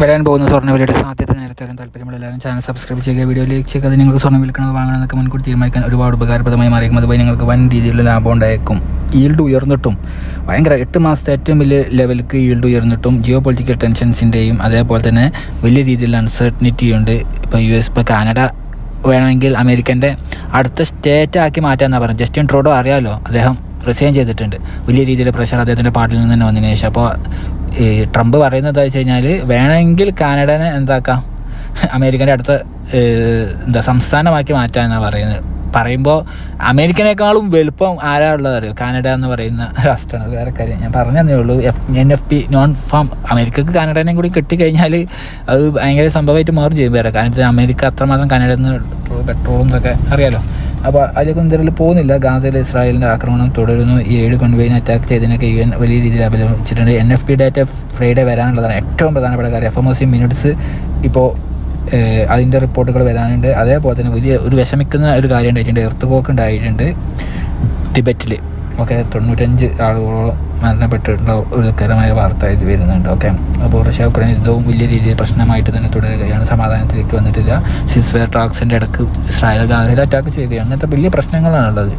വരാൻ പോകുന്ന സ്വർണവിലയുടെ സാധ്യത നേരത്തെ അറിയാൻ താല്പര്യമുള്ള എല്ലാവരും ചാനൽ സബ്സ്ക്രൈബ് ചെയ്യുക വീഡിയോ ലൈക്ക് ചെയ്യുക. അത് നിങ്ങൾക്ക് സ്വർണം വിൽക്കണത് വാങ്ങണമെന്നൊക്കെ മുൻകൂട്ടി തീരുമാനിക്കാൻ ഒരുപാട് ഉപകാരപ്രദമായി മാറിയേക്കും. അതുപോലെ നിങ്ങൾക്ക് വൻ രീതിയിലുള്ള ലാഭം ഉണ്ടായേക്കും. ഈൽഡ് ഉയർന്നിട്ടും ഭയങ്കര എട്ട് മാസത്തെ ഏറ്റവും വലിയ ലെവലിലേക്ക് ഈൽഡ് ഉയർന്നിട്ടും ജിയോ പൊളിറ്റിക്കൽ ടെൻഷൻസിന്റെയും അതേപോലെ തന്നെ വലിയ രീതിയിലുള്ള അൺസർട്ടനിറ്റി ഉണ്ട്. ഇപ്പോൾ യു എസ് ഇപ്പോൾ കാനഡ വേണമെങ്കിൽ അമേരിക്കന്റെ അടുത്ത സ്റ്റേറ്റ് ആക്കി മാറ്റാമെന്നാണ് പറഞ്ഞത്. ജസ്റ്റിൻ ട്രൂഡോ അറിയാമല്ലോ അദ്ദേഹം റിസൈൻ ചെയ്തിട്ടുണ്ട്. വലിയ രീതിയിൽ പ്രഷർ അദ്ദേഹത്തിന്റെ പാർട്ടിയിൽ നിന്ന് തന്നെ വന്നതിന് ശേഷം. അപ്പോൾ ഈ ട്രംപ് പറയുന്നത് എന്താ വെച്ച് കഴിഞ്ഞാൽ വേണമെങ്കിൽ കാനഡനെ എന്താക്കാം? അമേരിക്കന്റെ അടുത്ത എന്താ സംസ്ഥാനമാക്കി മാറ്റാം എന്നാണ് പറയുന്നത്. പറയുമ്പോൾ അമേരിക്കനേക്കാളും വലുപ്പം ആരാ ഉള്ളത് അറിയോ? കാനഡ എന്ന് പറയുന്ന രാഷ്ട്രമാണ്. വേറെ കാര്യം. ഞാൻ പറഞ്ഞതേ ഉള്ളൂ. F N F P non farm അമേരിക്കക്ക് കാനഡേനെയും കൂടി കിട്ടിക്കഴിഞ്ഞാൽ അത് ഭയങ്കര സംഭവമായിട്ട് മാറും ചെയ്യും. വേറെ കാരണം അമേരിക്ക അത്രമാത്രം കാനഡയിൽ നിന്ന് പെട്രോളും ഇതൊക്കെ അറിയാലോ. അപ്പോൾ അതിലേക്ക് എന്തെങ്കിലും പോകുന്നില്ല. ഗാസയിൽ ഇസ്രായേലിന്റെ ആക്രമണം തുടരുന്നു. ഈ ഏഴ് കൺവെയിൻ അറ്റാക്ക് ചെയ്തതിനൊക്കെ യു എൻ വലിയ രീതിയിൽ അപലപിച്ചിട്ടുണ്ട്. N F P data Friday വരാനുള്ളതാണ് ഏറ്റവും പ്രധാനപ്പെട്ട കാര്യം. F M O C minutes ഇപ്പോൾ അതിന്റെ റിപ്പോർട്ടുകൾ വരാനുണ്ട്. അതേപോലെ തന്നെ വലിയ ഒരു വിഷമിക്കുന്ന ഒരു കാര്യം ഉണ്ടായിട്ടുണ്ട്. എർത്ത് പോക്ക് ഉണ്ടായിട്ടുണ്ട് ടിബറ്റിൽ ഓക്കെ തൊണ്ണൂറ്റഞ്ച് ആളുകളോളം മരണപ്പെട്ടിട്ടുള്ള ഒരു ദുഃഖകരമായ വാർത്ത ഇത് വരുന്നുണ്ട്. ഓക്കെ അപ്പോൾ റഷ്യ ഉക്രൈൻ യുദ്ധവും വലിയ രീതിയിൽ പ്രശ്നമായിട്ട് തന്നെ തുടരുകയാണ്. സമാധാനത്തിലേക്ക് വന്നിട്ടില്ല. സിസ്വെയർ ട്രാക്സിന്റെ ഇടയ്ക്ക് ഇസ്രായേൽ ഗാസയിൽ അറ്റാക്ക് ചെയ്യുകയാണ്. അങ്ങനത്തെ വലിയ പ്രശ്നങ്ങളാണുള്ളത്.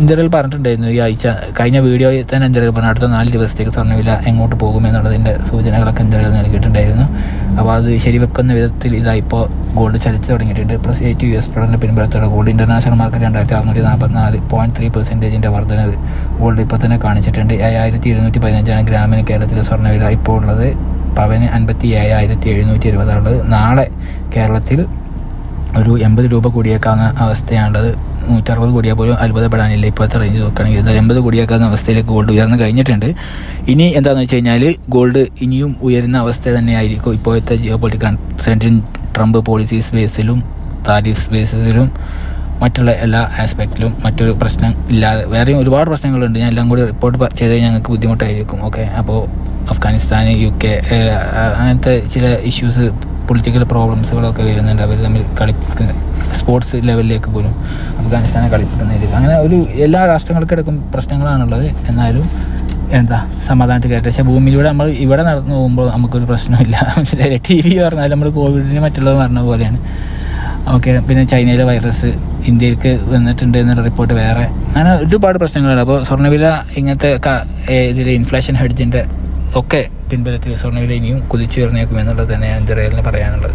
ഇന്ത്യയിൽ പറഞ്ഞിട്ടുണ്ടായിരുന്നു ഈ ആഴ്ച കഴിഞ്ഞ വീഡിയോയിൽ തന്നെ ഇന്ത്യയിൽ പറഞ്ഞു അടുത്ത നാല് ദിവസത്തേക്ക് സ്വർണവില എങ്ങോട്ട് പോകുമെന്നുള്ളതിന്റെ സൂചനകളൊക്കെ ഇന്ത്യയിൽ നൽകിയിട്ടുണ്ടായിരുന്നു. അപ്പോൾ അത് ശരിവെക്കുന്ന വിധത്തിൽ ഇതാ ഇപ്പോൾ ഗോൾഡ് ചലിച്ച് തുടങ്ങിയിട്ടുണ്ട്. പ്ലസ് എയ്റ്റ് യു എസ് ഡോളറിന്റെ പിൻബലത്തോടെ ഗോൾഡ് ഇന്റർനാഷണൽ മാർക്കറ്റ് രണ്ടായിരത്തി അറുന്നൂറ്റി നാൽപ്പത്തിനാല് പോയിന്റ് ത്രീ പെർസെന്റേജിന്റെ വർധനവ് ഗോൾഡ് ഇപ്പോൾ തന്നെ കാണിച്ചിട്ടുണ്ട്. ഏഴായിരത്തി ഇരുന്നൂറ്റി പതിനഞ്ചാണ് ഗ്രാമിന് കേരളത്തിലെ സ്വർണവില ഇപ്പോൾ ഉള്ളത്. പവന് അൻപത്തി ഏഴായിരത്തി എഴുന്നൂറ്റി ഇരുപതാണുള്ളത് നാളെ കേരളത്തിൽ ഒരു എൺപത് രൂപ കൂടിയേക്കാവുന്ന അവസ്ഥയാണുള്ളത്. നൂറ്ററുപത് കൂടിയാൽ പോലും അത്ഭുതപ്പെടാനില്ല ഇപ്പോഴത്തെ റേഞ്ച് നോക്കുകയാണെങ്കിൽ. ഇത് എൺപത് കൂടിയേക്കാവുന്ന അവസ്ഥയിലേക്ക് ഗോൾഡ് ഉയർന്നു കഴിഞ്ഞിട്ടുണ്ട്. ഇനി എന്താണെന്ന് വെച്ച് കഴിഞ്ഞാൽ ഗോൾഡ് ഇനിയും ഉയരുന്ന അവസ്ഥ തന്നെയായിരിക്കും ഇപ്പോഴത്തെ geo political uncertain Trump policies ബേസിലും താരിഫ്സ് ബേസിസിലും മറ്റുള്ള എല്ലാ ആസ്പെക്റ്റിലും മറ്റൊരു പ്രശ്നം ഇല്ലാതെ വേറെയും ഒരുപാട് പ്രശ്നങ്ങളുണ്ട്. ഞാൻ എല്ലാം കൂടി റിപ്പോർട്ട് ചെയ്ത് കഴിഞ്ഞാൽ ഞങ്ങൾക്ക് ബുദ്ധിമുട്ടായിരിക്കും. ഓക്കെ അപ്പോൾ അഫ്ഗാനിസ്ഥാൻ യു കെ അങ്ങനത്തെ ചില ഇഷ്യൂസ് പൊളിറ്റിക്കൽ പ്രോബ്ലംസുകളൊക്കെ വരുന്നുണ്ട്. അവർ തമ്മിൽ കളിപ്പിക്കുന്ന സ്പോർട്സ് ലെവലിലേക്ക് പോലും അഫ്ഗാനിസ്ഥാനെ കളിപ്പിക്കുന്ന രീതി അങ്ങനെ ഒരു എല്ലാ രാഷ്ട്രങ്ങൾക്കിടക്കും പ്രശ്നങ്ങളാണുള്ളത്. എന്നാലും എന്താ സമാധാനത്തിൽ പക്ഷേ ഭൂമിയിലൂടെ നമ്മൾ ഇവിടെ നടന്നു പോകുമ്പോൾ നമുക്കൊരു പ്രശ്നമില്ല. മനസ്സിലായില്ലേ? ടി വി പറഞ്ഞാൽ നമ്മൾ കോവിഡിന് മറ്റുള്ളത് പറഞ്ഞ പോലെയാണ്. ഓക്കെ പിന്നെ ചൈനയിലെ വൈറസ് ഇന്ത്യയിലേക്ക് വന്നിട്ടുണ്ട് എന്നുള്ള റിപ്പോർട്ട് വേറെ. അങ്ങനെ ഒരുപാട് പ്രശ്നങ്ങളുണ്ട്. അപ്പോൾ സ്വർണവില ഇങ്ങനത്തെ ഇതിൽ ഇൻഫ്ലേഷൻ ഹെഡ്ജിന്റെ ഒക്കെ പിൻബലത്തിൽ സ്വർണവില ഇനിയും കുതിച്ചുയർന്നേക്കും എന്നുള്ളത് തന്നെയാണ് ഇന്ത്യയിൽ പറയാനുള്ളത്.